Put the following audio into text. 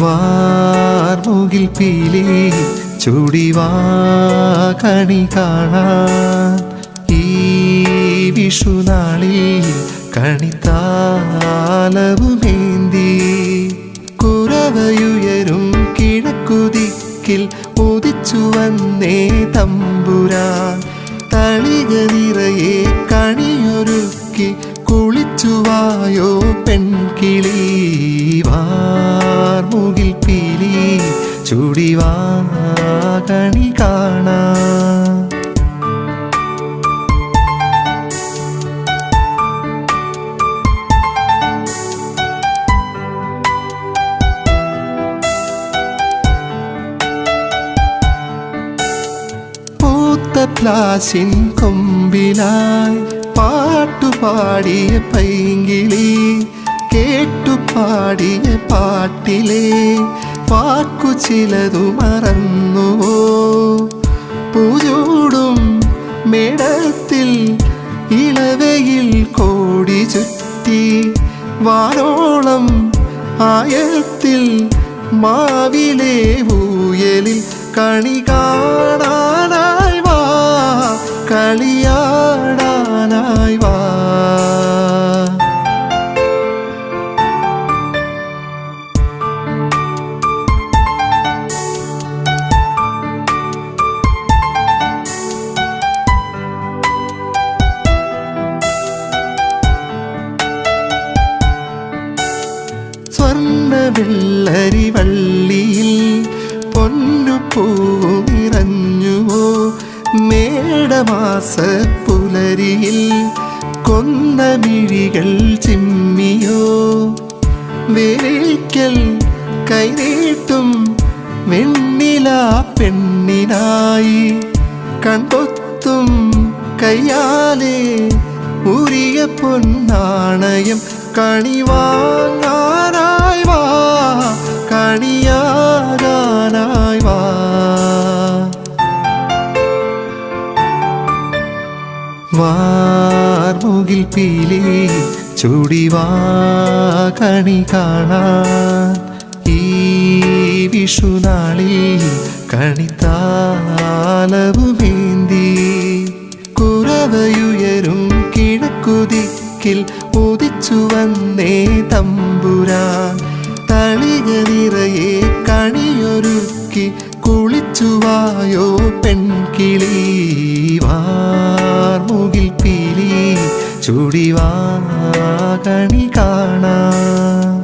വാർമുകിൽ പീലി ചുടിവാ കണി കാണാൻ ഈ വിഷുനാളിൽ കണിത്താലവുമേന്തി. കുറവയുയരും കിഴക്കുതിക്കിൽ ഉദിച്ചു വന്നേ തമ്പുരാൻ തളിക നിറയെ കണിയൊരുക്കി കുളിച്ചുവായോ പെൺകിളി. ചുടിവാ കണി കാണാൻ പൂത്ത പ്ലാശിൻ കൊമ്പിലായി പാട്ടുപാടിയ പൈങ്കിളി കേട്ടുപാടിയ പാട്ടിലെ വാക്കു ചിലതു മറന്നുവോ പൂജോടും മേടത്തിൽ ഇളവയിൽ കോടി ചുറ്റി വാനോളം ആയത്തിൽ മാവിലെ ഊയലിൽ കണി സ്വർണ വെള്ളരി വള്ളിയിൽ പൊന്നു പൂവും നിറഞ്ഞുവോ? മേടമാസ പുലരിയിൽ കൊന്ന മിഴികൾ ചിമ്മിയോ? വേക്കൽ കൈനീട്ടും വെണ്ണില പെണ്ണിനായി കൺപൊത്തും കയ്യാലെ ഉരിയ പൊന്നാണയം കണിവാങ്ങാനായി വാ കണിയാകാനായി വാ. വാർമുകിൽ പീലി ചുടിവാ കണി കാണാൻ. ഈ വിഷുനാളിൽ കണിത്താലവുമേന്തി കുറവയുയരും കിഴക്കുതിക്കിൽ ഉദിച്ചു വന്നേ തമ്പുരാൻ. തളിക നിറയെ കണിയൊരുക്കി കുളിച്ചുവായോ പെൺകിളി. വാർമുകിൽ പീലി ചുടിവാ കണി കാണാൻ